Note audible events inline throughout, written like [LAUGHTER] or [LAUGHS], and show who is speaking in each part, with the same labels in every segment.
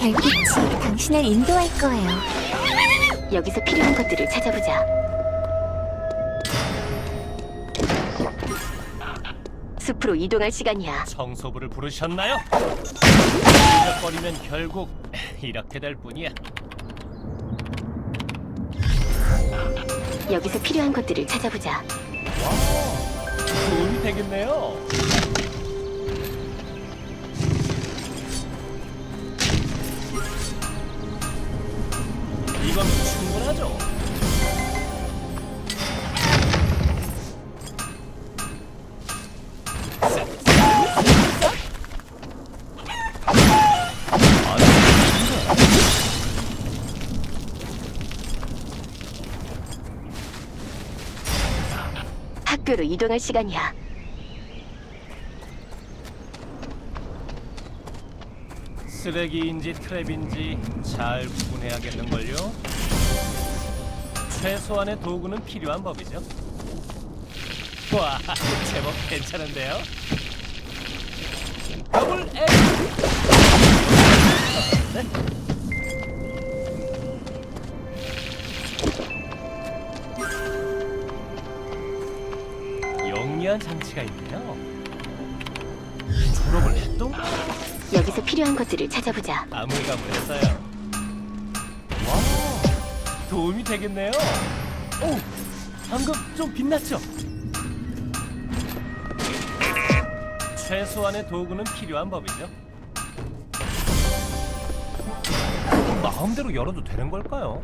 Speaker 1: 별빛이 당신을 인도할 거예요.
Speaker 2: 여기서 필요한 것들을 찾아보자. 숲으로 이동할 시간이야.
Speaker 3: 청소부를 부르셨나요? 거리면 결국 이렇게 될 뿐이야.
Speaker 2: 여기서 필요한 것들을 찾아보자.
Speaker 3: 도움이 되겠네요. 충분하죠.
Speaker 2: 학교로 이동할 시간이야.
Speaker 3: 쓰레기인지 트랩인지 잘 구분해야겠는걸요? 최소한의 도구는 필요한 법이죠. 와, [LAUGHS] 제법 괜찮은데요? 더블 엑! 영리한 장치가 있네요. 졸업을 했동?
Speaker 2: 여기서 필요한 것들을 찾아보자.
Speaker 3: 아물가물했어요. 와, 도움이 되겠네요. 오, 방금 좀 빛났죠? 최소한의 도구는 필요한 법이죠. 마음대로 열어도 되는 걸까요?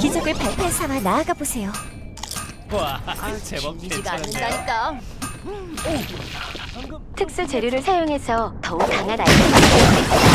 Speaker 1: 기적을 발판 삼아 나아가 보세요.
Speaker 3: 와, [LAUGHS] 제법 괜찮은데요. 방금
Speaker 2: 특수 재료를 사용해서 더욱 강한 아이템을 만들 수 있어.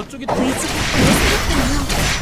Speaker 3: 저쪽이 더
Speaker 1: 의지가 그의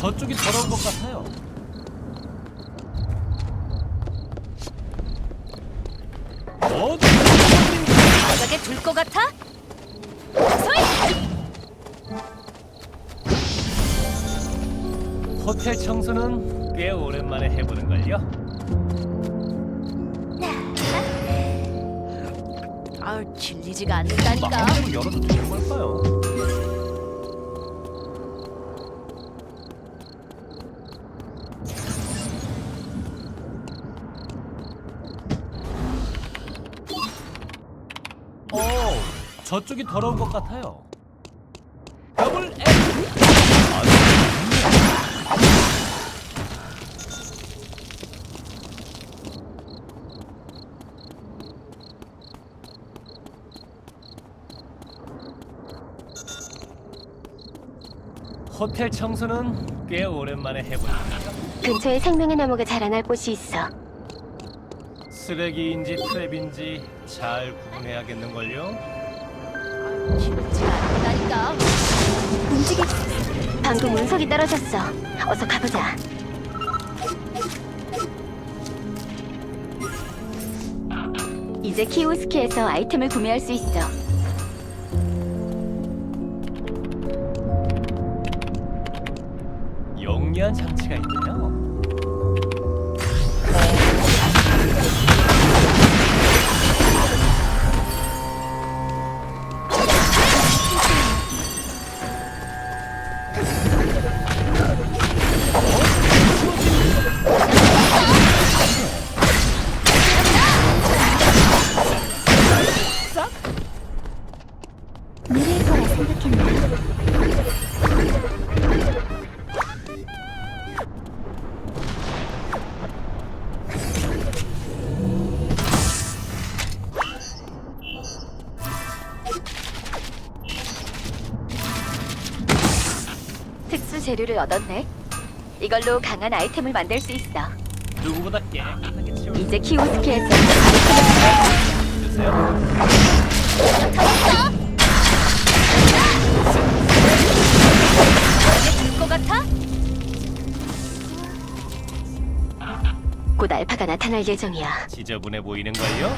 Speaker 3: 저쪽이 더러운 것 같아요. 어디?
Speaker 2: 바닥에 줄것 같아?
Speaker 3: 호텔 청소는 꽤 오랜만에 해보는 걸요.
Speaker 2: 아우 질리지가 않는다니까.
Speaker 3: 마음대로 열어도 되는 걸까요? 오, 저쪽이 더러운 것 같아요. 더블 엑. 호텔 청소는 꽤 오랜만에 거죠.
Speaker 2: 근처에 생명의 나무가 자라날 곳이 있어.
Speaker 3: 쓰레기인지 트랩인지 잘 구분해야겠는걸요?
Speaker 2: 질리지가 않는다니까.
Speaker 1: 움직이
Speaker 2: 방금 운석이 떨어졌어. 어서 가보자. 이제 키오스키에서 아이템을 구매할 수 있어.
Speaker 3: 영리한 장치가 있네
Speaker 2: 재료를 얻었네. 이걸로 강한 아이템을 만들 수 있어.
Speaker 3: 누구보다 치워
Speaker 2: 이제 아이템을
Speaker 3: 주세요.
Speaker 2: 줄것 같아? 곧 알파가 나타날 예정이야.
Speaker 3: 지저분해 보이는 걸요?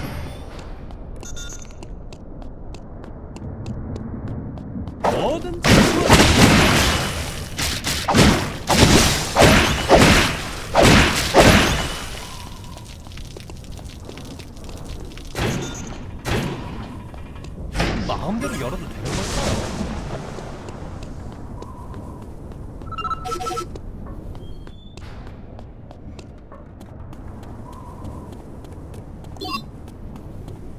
Speaker 3: 뭐든 치워.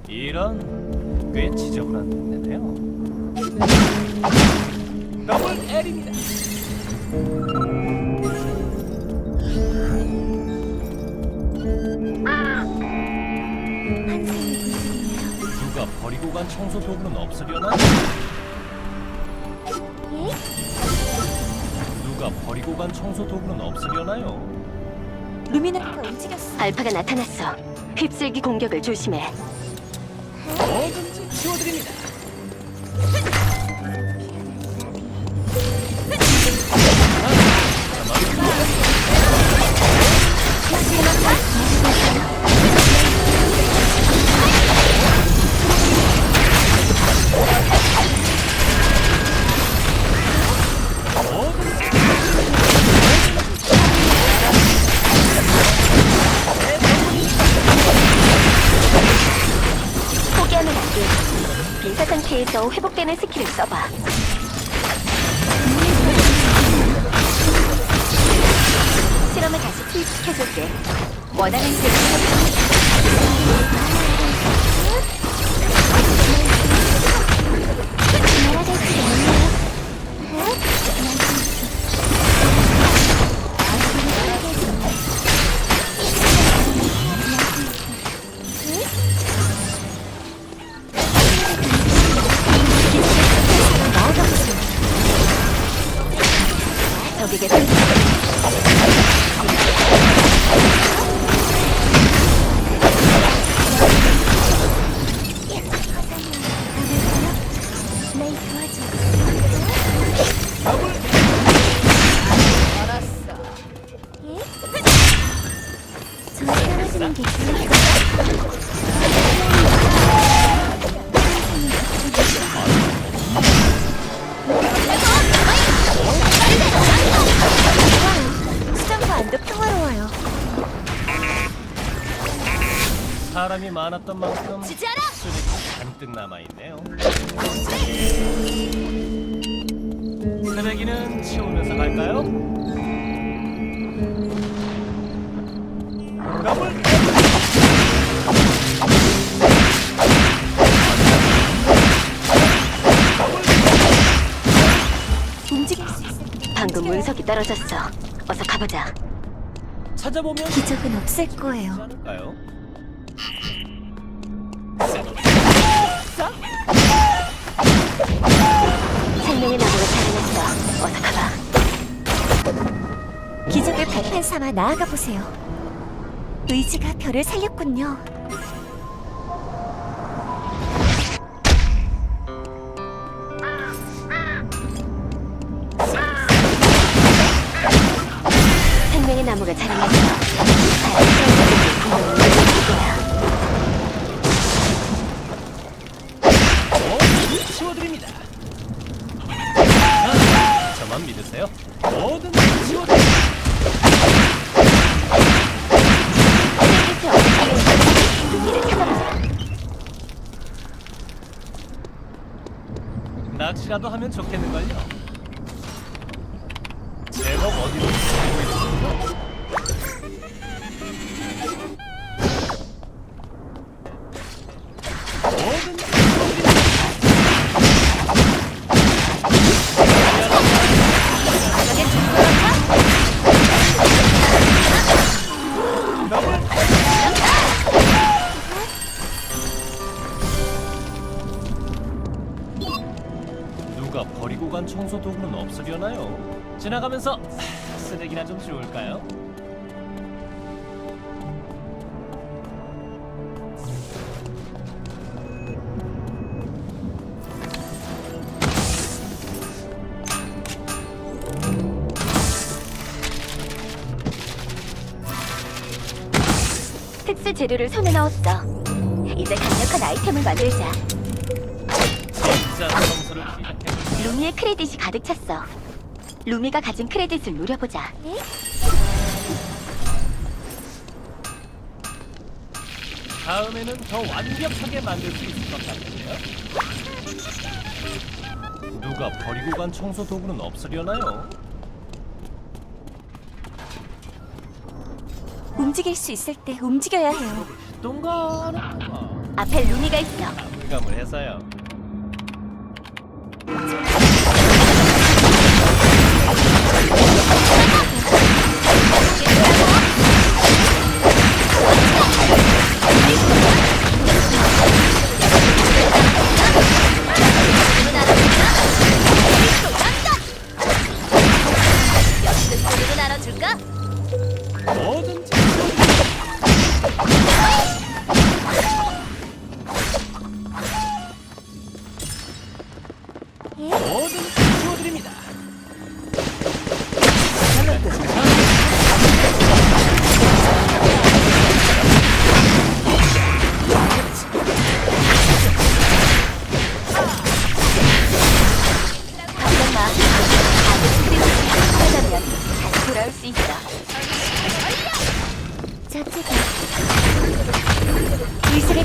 Speaker 3: 이런 꽤 지저분한 동네네요. 더블 L입니다. 누가 버리고 간 청소 도구는 없으려나? 버리고 간 청소 도구는 없으려나요?
Speaker 1: 루미나리가 움직였어.
Speaker 2: 알파가 나타났어. 휩쓸기 공격을 조심해.
Speaker 3: 치워드립니다.
Speaker 2: 포기하면 안 상태에서 회복되는 스킬을 써봐. 실험을 다시 투입시켜줄게. 원하는 대로
Speaker 3: 많았던 만큼
Speaker 2: 지지하라!
Speaker 3: 쓰레기 잔뜩 남아 있네요. 쓰레기는 치우면서 갈까요? 더블
Speaker 1: 움직일 수 있을
Speaker 2: 방금 운석이 떨어졌어. 어서 가보자.
Speaker 3: 찾아보면
Speaker 1: 기적은 없을 거예요.
Speaker 3: 않을까요?
Speaker 1: 삼아 나아가 보세요. 의지가 별을 살렸군요.
Speaker 2: 생명의 나무가 자라났어.
Speaker 3: 낚시라도 하면 좋겠는걸요. 제법 어디로 가고 있는지요? 지나가면서 쓰레기나 좀 주울까요?
Speaker 2: 특수 재료를 손에 넣었어. 이제 강력한 아이템을 만들자.
Speaker 3: 진짜 시작해.
Speaker 2: 루미의 크레딧이 가득 찼어. 루미가 가진 크레딧을 노려보자.
Speaker 3: 다음에는 더 완벽하게 만들 수 있을 것 같은데요. 누가 버리고 간 청소 도구는 없으려나요?
Speaker 1: 움직일 수 있을 때 움직여야 해요.
Speaker 3: 동그랗구나.
Speaker 2: 앞에 루미가 있어.
Speaker 3: 가물가물 해서요.
Speaker 1: Oh!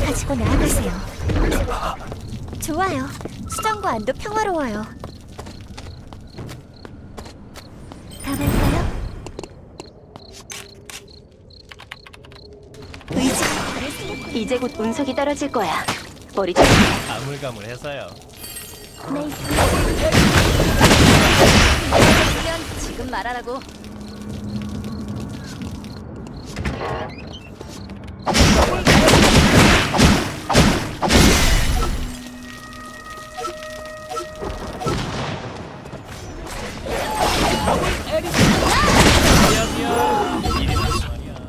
Speaker 1: 가지고 나아가세요. 좋아요. 수정과 안도 평화로워요. 가볼까요?
Speaker 2: 이제 곧 운석이 떨어질 거야. 머리 조심해.
Speaker 3: 가물가물 해서요.
Speaker 1: 네.
Speaker 2: 지금 말하라고.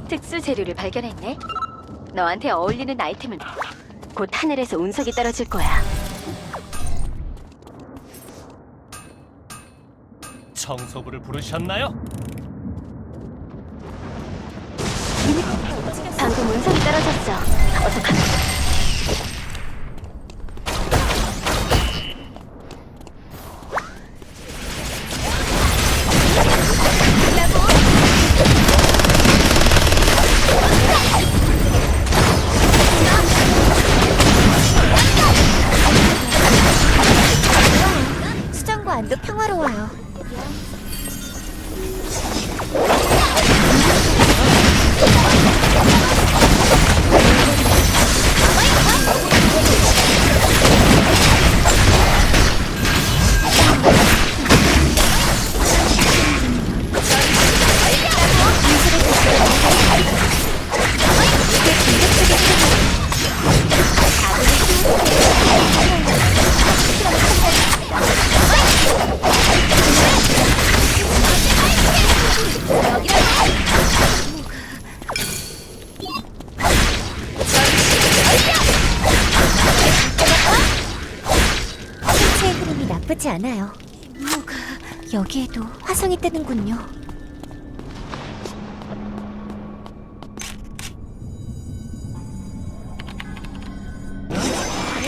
Speaker 2: 특수 재료를 발견했네. 너한테 어울리는 아이템을 곧 하늘에서 운석이 떨어질 거야.
Speaker 3: 청소부를 부르셨나요?
Speaker 2: 방금 운석이 떨어졌어. 어서 가.
Speaker 1: 않아요. 뭐가 여기에도 화성이 뜨는군요.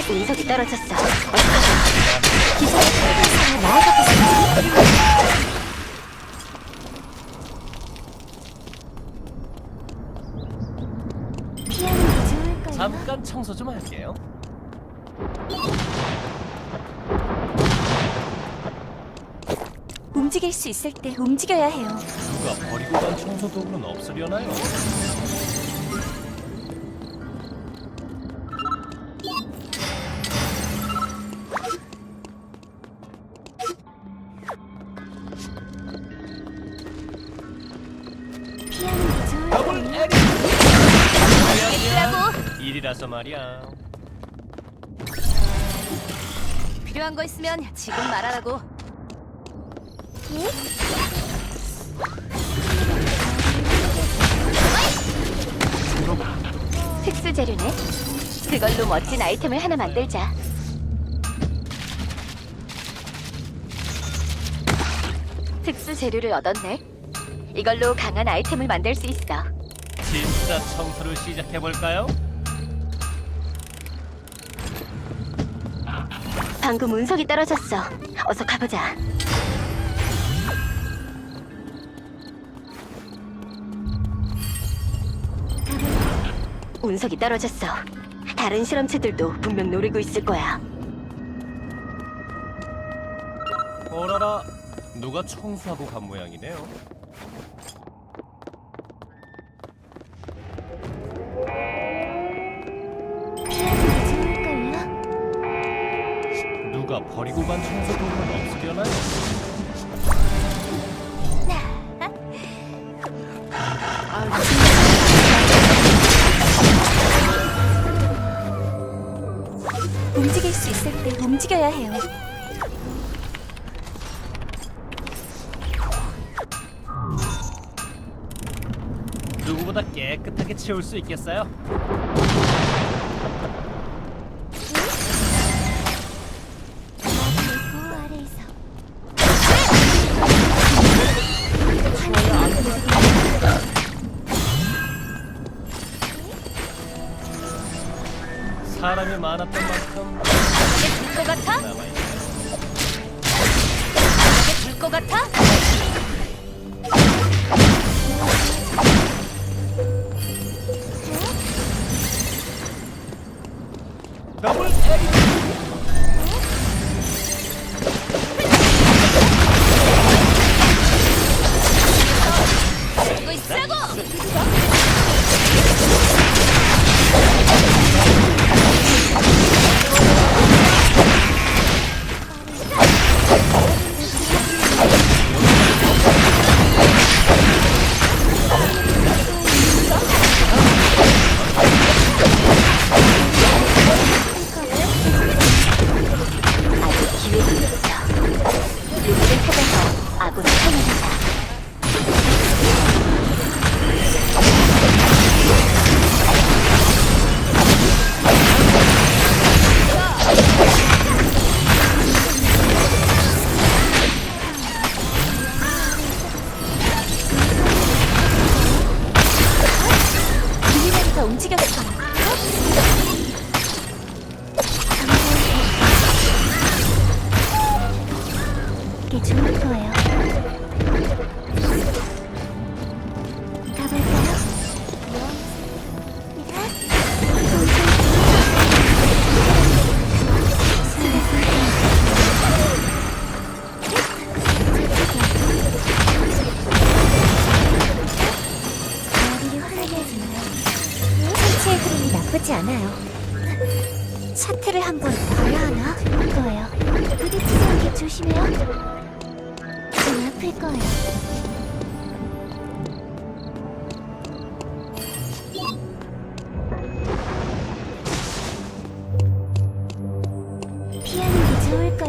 Speaker 2: 운석이 떨어졌어.
Speaker 1: 나아가?
Speaker 3: 잠깐 청소 좀 할게요.
Speaker 1: 움직일 수 있을 때 움직여야 해요.
Speaker 3: 누가 버리고 간 청소 도구는 없으려나요? 더블. 일이라서 말이야.
Speaker 2: 필요한 거 있으면 지금 말하라고. 특수 재료네. 그걸로 멋진 아이템을 하나 만들자. 특수 재료를 얻었네. 이걸로 강한 아이템을 만들 수 있어.
Speaker 1: 진짜 청소를 시작해 볼까요?
Speaker 2: 방금 운석이 떨어졌어. 어서 가보자. 운석이 떨어졌어. 다른 실험체들도 분명 노리고 있을 거야.
Speaker 1: 어라라, 누가 청소하고 간 모양이네요.
Speaker 4: 피하는 게 좋을걸요?
Speaker 1: 누가 버리고 간 청소통은
Speaker 4: 움직일 수 있을 때 움직여야 해요.
Speaker 1: 누구보다 깨끗하게 치울 수 있겠어요?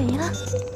Speaker 4: 게좋